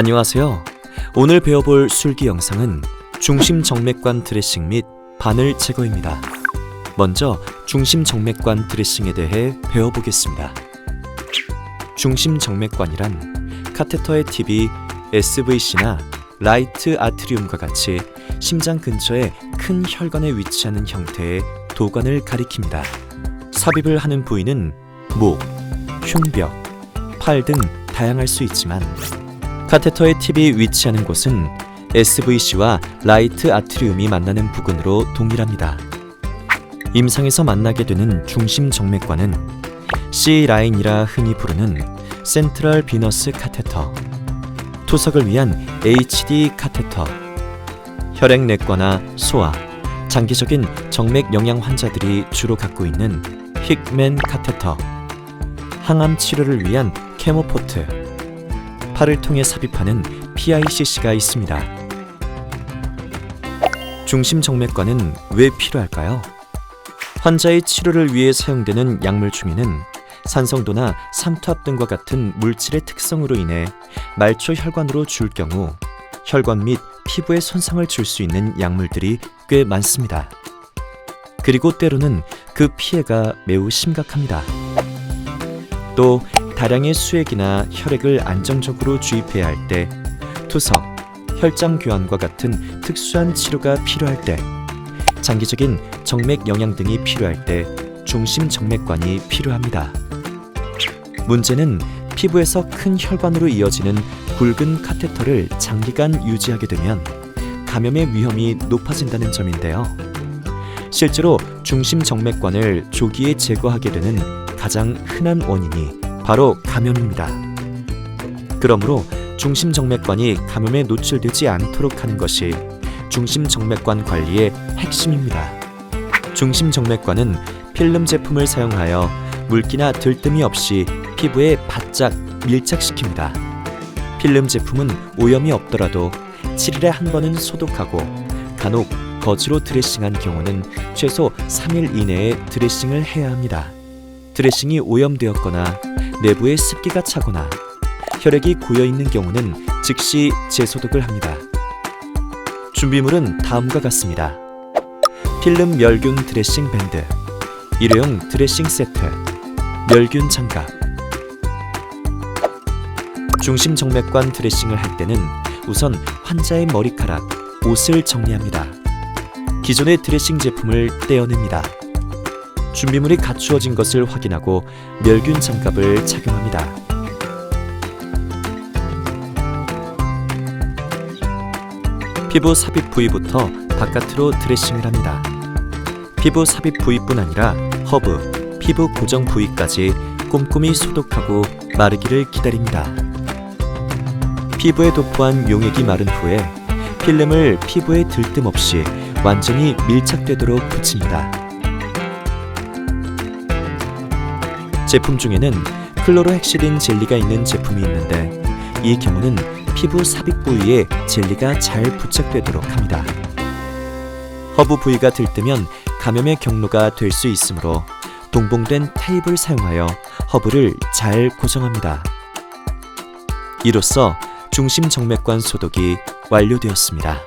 안녕하세요. 오늘 배워볼 술기 영상은 중심 정맥관 드레싱 및 바늘 제거입니다. 먼저 중심 정맥관 드레싱에 대해 배워보겠습니다. 중심 정맥관이란 카테터의 팁이 SVC나 라이트 아트리움과 같이 심장 근처에 큰 혈관에 위치하는 형태의 도관을 가리킵니다. 삽입을 하는 부위는 목, 흉벽, 팔 등 다양할 수 있지만 카테터의 팁이 위치하는 곳은 SVC와 라이트 아트리움이 만나는 부근으로 동일합니다. 임상에서 만나게 되는 중심 정맥관은 C 라인이라 흔히 부르는 센트럴 비너스 카테터, 투석을 위한 HD 카테터, 혈액 내과나 소아, 장기적인 정맥 영양 환자들이 주로 갖고 있는 힉맨 카테터, 항암 치료를 위한 케모포트, 팔을 통해 삽입하는 PICC가 있습니다. 중심 정맥관은 왜 필요할까요? 환자의 치료를 위해 사용되는 약물 중에는 산성도나 삼투압 등과 같은 물질의 특성으로 인해 말초 혈관으로 줄 경우 혈관 및 피부에 손상을 줄 수 있는 약물들이 꽤 많습니다. 그리고 때로는 그 피해가 매우 심각합니다. 또 다량의 수액이나 혈액을 안정적으로 주입해야 할 때, 투석, 혈장 교환과 같은 특수한 치료가 필요할 때, 장기적인 정맥 영양 등이 필요할 때 중심 정맥관이 필요합니다. 문제는 피부에서 큰 혈관으로 이어지는 굵은 카테터를 장기간 유지하게 되면 감염의 위험이 높아진다는 점인데요. 실제로 중심 정맥관을 조기에 제거하게 되는 가장 흔한 원인이 바로 감염입니다. 그러므로 중심 정맥관이 감염에 노출되지 않도록 하는 것이 중심 정맥관 관리의 핵심입니다. 중심 정맥관은 필름 제품을 사용하여 물기나 들뜸이 없이 피부에 바짝 밀착시킵니다. 필름 제품은 오염이 없더라도 7일에 한 번은 소독하고 간혹 거즈로 드레싱한 경우는 최소 3일 이내에 드레싱을 해야 합니다. 드레싱이 오염되었거나 내부에 습기가 차거나 혈액이 고여 있는 경우는 즉시 재소독을 합니다. 준비물은 다음과 같습니다. 필름 멸균 드레싱 밴드, 일회용 드레싱 세트, 멸균 장갑. 중심 정맥관 드레싱을 할 때는 우선 환자의 머리카락, 옷을 정리합니다. 기존의 드레싱 제품을 떼어냅니다. 준비물이 갖추어진 것을 확인하고 멸균 장갑을 착용합니다. 피부 삽입 부위부터 바깥으로 드레싱을 합니다. 피부 삽입 부위뿐 아니라 허브, 피부 고정 부위까지 꼼꼼히 소독하고 마르기를 기다립니다. 피부에 도포한 용액이 마른 후에 필름을 피부에 들뜸 없이 완전히 밀착되도록 붙입니다. 제품 중에는 클로로헥시딘 젤리가 있는 제품이 있는데 이 경우는 피부 삽입 부위에 젤리가 잘 부착되도록 합니다. 허브 부위가 들뜨면 감염의 경로가 될 수 있으므로 동봉된 테이프를 사용하여 허브를 잘 고정합니다. 이로써 중심 정맥관 소독이 완료되었습니다.